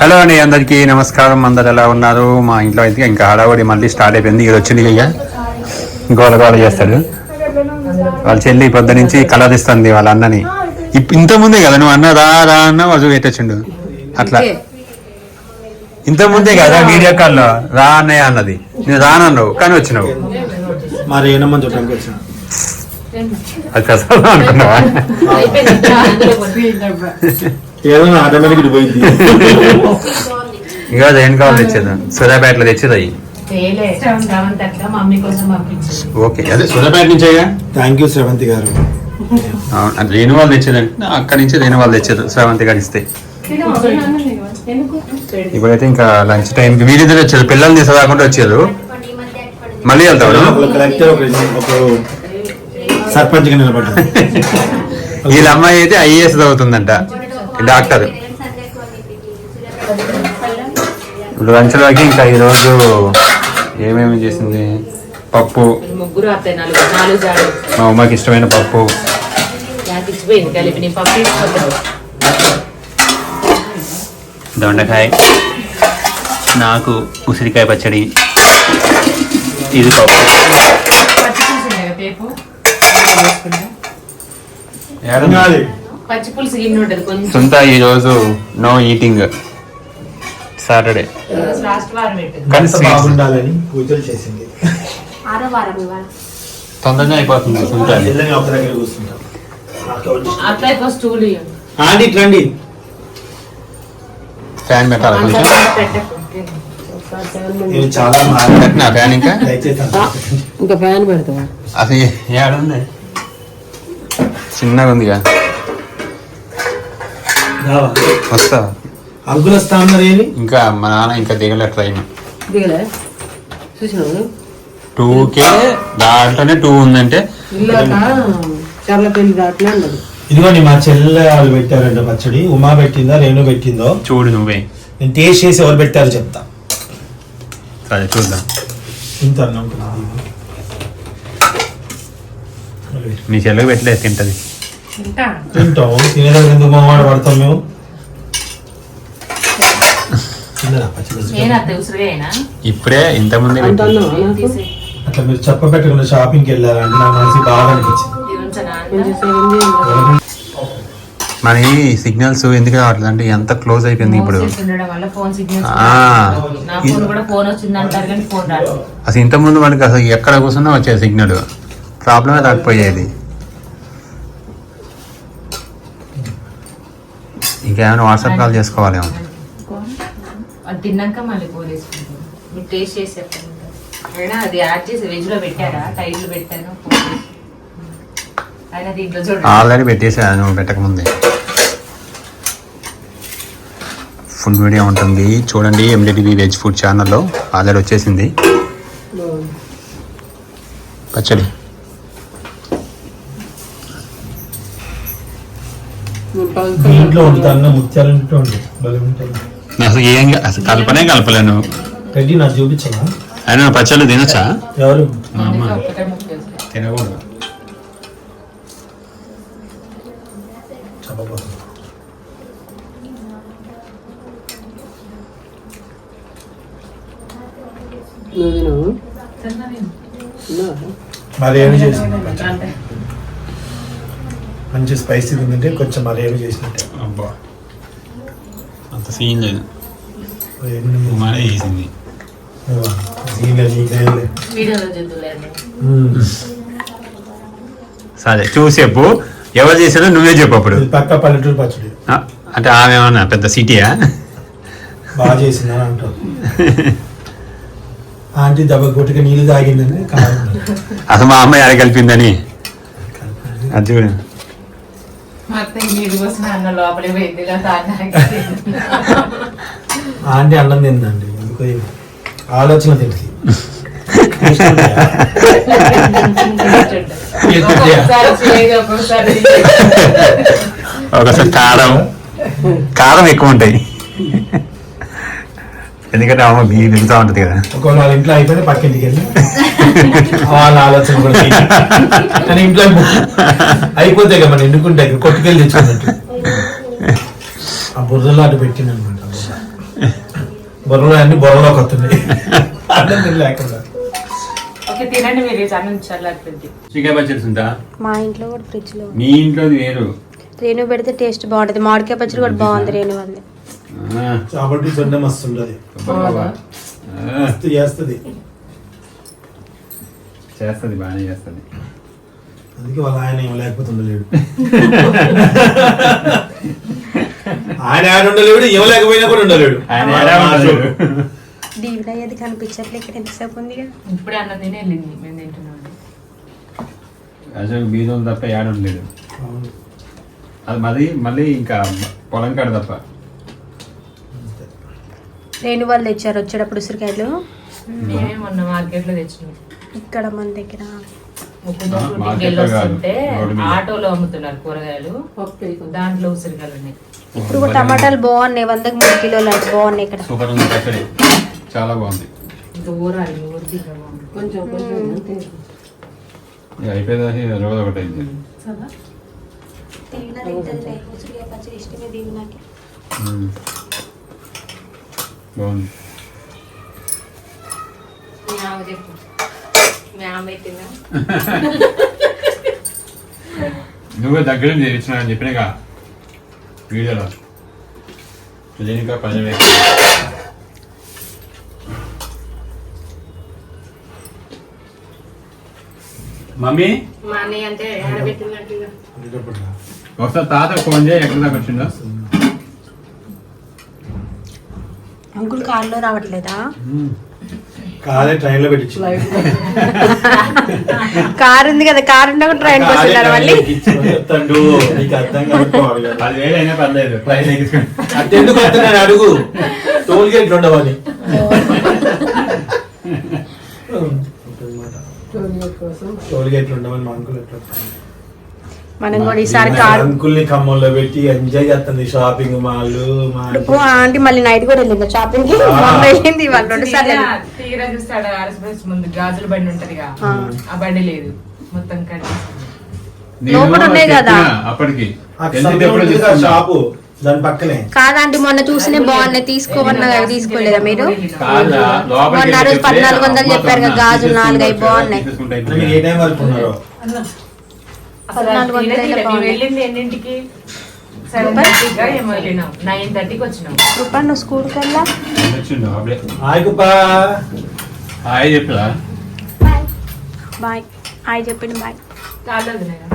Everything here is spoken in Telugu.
హలో అండి అందరికీ నమస్కారం. అందరు ఎలా ఉన్నారు? మా ఇంట్లో అయితే ఇంకా హడావుడి మళ్ళీ స్టార్ట్ అయిపోయింది. ఇది వచ్చింది ఇక గోల గోల చేస్తాడు. వాళ్ళ చెల్లి పొద్దు నుంచి కలరిస్తుంది వాళ్ళ అన్నని. ఇప్- ఇంత ముందే కదా నువ్వు అన్న రా రా అన్న వాళ్ళు పెట్టొచ్చిండు అట్లా. ఇంత ముందే కదా వీడియో కాల్లో రా అన్నయ్య అన్నది. నేను రానన్నావు కానీ వచ్చినావు. మరి ఏనమ్మని చూడడానికి వచ్చిన? అది కసలు అనుకున్నావా? ఏదో ఆటోమేటిక్ పోయింది. ఇక ఏం కావాలి తెచ్చేది? సూర్యాపేటలో తెచ్చేది ఓకే. అదే సూర్యాపేట నుంచేగా థ్యాంక్ యూ శ్రవంతి గారు. వాళ్ళు అక్కడి నుంచి వాళ్ళు తెచ్చారు శ్రావంతి గారు ఇస్తే. ఇప్పుడైతే ఇంకా లంచ్ టైం. వీరిద్దరు వచ్చారు. పిల్లల్ని తీసుకురాకుండా వచ్చారు. మళ్ళీ వెళ్తాడు సర్పంచ్ వీళ్ళ అమ్మాయి అయితే ఐఏఎస్ చదువుతుందంట. డాక్టర్. ఇప్పుడు లంచ్లోకి ఇంకా ఈరోజు ఏమేమి చేసింది? పప్పు. మా అమ్మకి ఇష్టమైన పప్పు. దొండకాయ. నాకు ఉసిరికాయ పచ్చడి. ఇది పప్పు. పచ్చి పచ్చి పులుసు గిన్నె ఉంటుంది కొంచెం. సుంత ఈరోజు నో ఈటింగ్. సాటర్డే. లాస్ట్ వారం పెట్టింది కానీ అంత sweets. బాగుండాలని పూజలు చేసింది. ఆరో వారం ఇవాళ తొందరగా అయిపోతుంది సుంత. అది. పిల్లల్ని ఒక దగ్గర కూర్చుంటాం. అట్లా ఎక్కువ స్టూల్ ఇవ్వండి. ఆంటీ ఇట్లండి ఫ్యాన్ పెట్టాలి? కొంచెం. నేను చాలా పెట్టినా ఫ్యాన్ ఇంకా? దయచేసి అంత పెట్టండి. ఇంకా ఫ్యాన్ పెడతావా? అది ఏడుంది? చిన్నగా ఉందిగా వస్తా. అంకుల్ వస్తా ఇంకా మా నాన్న ఇంకా దిగలే ట్రైన్ దిగలే? చూసినావు? టూకే దాంట్లోనే టూ ఉందంటే. ఇదిగోండి మా చెల్లె వాళ్ళు పెట్టారంట పచ్చడి. ఉమా పెట్టిందా రేణు పెట్టిందో? చూడు నువ్వే. నేను టేస్ట్ చేసి ఎవరు పెట్టారో చెప్తా. సరే చూద్దాం. ఇంత అన్నం. నీ చెల్లెకి పెట్టలేదు తింటది. తింటా. తింటాం తినేదానికి ఎందుకు మొహమాట పడతాం మేము? ఇప్పుడే ఇంతకుముందే పెట్టింది. తీసి అట్లా మీరు చెప్పబెట్టకుండా షాపింగ్కి వెళ్ళారంటే నాకు మనసు బాగా అనిపించింది. మరి సిగ్నల్స్ ఎందుకు రావట్లేదు అంటే ఎంత క్లోజ్ అయిపోయింది ఇప్పుడు. మోసేసి ఉండడం వల్ల ఫోన్ సిగ్నల్స్ ఆ. నా ఫోన్ కూడా ఫోన్ వచ్చింది అంటారు కానీ ఫోన్ రాదు అసలు ఇంత ముందు మనకి అసలు ఎక్కడ కూర్చున్నా వచ్చేది సిగ్నల్. ప్రాబ్లమే రాకపోయేది ఇంకేమైనా వాట్సాప్ కాల్ చేసుకోవాలేమో అది తిన్నాక మళ్ళీ కూర వేసుకుంటాం మీరు టేస్ట్ చేసి చెప్పండి అయినా అది యాడ్ చేసి వెజ్లో పెట్టారా టైర్లు పెట్టాను ఫోన్ చేసి. అయినా దీంట్లో చూడండి ఆల్రెడీ పెట్టేసాను నువ్వు పెట్టకముందే. ఫుడ్ వీడియో ఉంటుంది. చూడండి ఎండిటివి వెజ్ ఫుడ్ ఛానల్లో ఆల్రెడీ వచ్చేసింది. పచ్చడి. ఇంట్లో వండుతాను ముత్యాలు ఇంట్లో ఉండు భలే ఉంటాయి అసలు ఏం అసలు కలపనే కలపలేను. రెడ్డి నాకు చూపించవా అయినా పచ్చళ్ళు తినొచ్చా? ఎవరు? మా అమ్మ. తినకూడదు. మరి ఏమి చేసింది? మంచి స్పైసీ ఉందంటే కొంచెం మరి ఏమి చేసినట్టే. అబ్బా. అంత సీన్ లేదు. ఉమానే చేసింది. సరే చూసి చెప్పు ఎవరు చేసారో నువ్వే చెప్పు అప్పుడు. పక్క పల్లెటూరు పచ్చడి. అంటే ఆమె ఏమన్నా పెద్ద సిటీయా? బాగా చేసిందని అంటారు. ఆంటీ దెబ్బ కొట్టుగా నీళ్ళు తాగిందని అసలు మా అమ్మాయి ఆడ కలిపిందని. అది చూడు మా అత్త నీళ్ళు కోసం అన్న లోపలే పోయింది కదా ఆంటీ అన్నం తిందండి ఎందుకో. ఆలోచన తెలిసి ఒకసారి కారం. కారం ఎక్కువ ఉంటాయి. ఎందుకంటే అమ్మ బీ తింటా ఉంటది కదా. ఒకవేళ వాళ్ళ ఇంట్లో అయిపోయినా పక్కింటికి వెళ్ళి. వాళ్ళ ఆలోచన కూడా. కానీ ఇంట్లో అయిపోతే కదా మనం ఎన్నుకుంటే కొట్టుకెళ్ళి తెచ్చుకున్నట్టు ఆ బురదలో అటు పెట్టిందనమాట. బొర్రలో అన్ని బొర్రలోకి వస్తున్నాయి. అన్నం లేకుండా మా ఇంట్లో కూడా ఫ్రిడ్జ్లో మీ ఇంట్లోది వేరు. రేణు పెడితే టేస్ట్ బాగుంటది. మామిడికాయ పచ్చడి కూడా బాగుంది రేణు వాళ్ళది ఆ, కాబట్టి సొంత మస్తు. ఆ, మస్తు చేస్తుంది. చేస్తది బాగానే చేస్తది. అందుకే వాళ్ళ ఆయన ఏం లేకపోతే ఉండలేడు. ఆయన ఆయన ఉండలేడు ఏం లేకపోయినా కూడా ఉండలేడు. ఆయన ఏది కనిపించట్లే ఇక్కడ ఎంతసేపు ఉంది ఇప్పుడే అన్నం తిని వెళ్ళింది మేము తింటున్నాం అసలు బీజం తప్ప ఏడు లేదు అవును. అది మళ్ళీ మళ్ళీ ఇంకా పొలం కాడ తప్ప. రేణు వాళ్ళు తెచ్చారు వచ్చేటప్పుడు ఉసిరికాయలు? మేమే మొన్న మార్కెట్లో తెచ్చినాం. ఇక్కడ మన దగ్గర. మార్కెట్లో మీద. ఆటోలో అమ్ముతున్నారు కూరగాయలు. దాంట్లో ఉసిరికాయలు ఉన్నాయి. ఇప్పుడు టమాటాలు బాగున్నాయి వందకు మూడు కిలోలు అంటే బాగున్నాయి ఇక్కడ. సూపర్ ఉంది పచ్చడి. చాలా బాగుంది. దూరాలి నూరు దిగా బాగుంది. ఇక అయిపోయింది రోజు ఒకటి అయింది ఉసిరికాయ పచ్చడి ఇష్టమే దీవినాకి ఉమ్. బాగుంది మీ ఆమె చెప్పు మీ ఆమె తిన్నా నువ్వే దగ్గర నుంచి ఇచ్చిన అని చెప్పినాక వీడియోలో దేనికా పని మమ్మీ? అంటే. ఒకసారి తాత ఫోన్ చేయి ఎక్కడ దాకా వచ్చిందో? అంకుల్ కార్లో రావట్లేదా? కాదే ట్రైన్లో పెట్టించు. కార్ ఉంది కదా కార్ ఉన్నా కూడా ట్రైన్కి వస్తున్నారు మళ్ళీ. చెప్తాడు నీకు అర్థం పర్లేదు. ట్రైన్ ఎక్కించుకోండి అట్టెందుకు వస్తున్నాను అడుగు. టోల్ గేట్లు ఉండవని. టోల్ గేట్లు ఉండవని మా అంకుల్ ఎట్లా మనం కూడా ఈసారి కార్ అంకుల్ని ఖమ్మంలో పెట్టి ఎంజాయ్ చేస్తుంది షాపింగ్ మాల్ ఆంటీ మళ్ళీ నైట్ కూడా వెళ్ళింది షాపింగ్కి వెళ్ళింది వాళ్ళు రెండు సార్లు తీరా చూస్తాడు ఆర్ఎస్ఎస్ ముందు గాజుల బండి ఉంటదిగా. ఆ. బండి లేదు. మొత్తం లోపల ఉన్నాయి కదా. అప్పటికి? షాపు దాని పక్కనే. కాదంటే మొన్న చూసినే బాగున్నాయి. తీసుకోమన్నా అవి తీసుకోలేదా మీరు? మొన్న ఆ రోజు పద్నాలుగు వందలు చెప్పారు కదా, గాజులు నాలుగు అవి తీసుకుంటే బాగున్నాయి. పద్నాలుగు బాగున్నాయి. వెళ్ళింది ఎన్నింటికి? నైన్ థర్టీకి వచ్చినాం. రూపాయలు నువ్వు స్కూల్కి వెళ్ళా? బాయ్. బాయ్. కాలేదు నేను.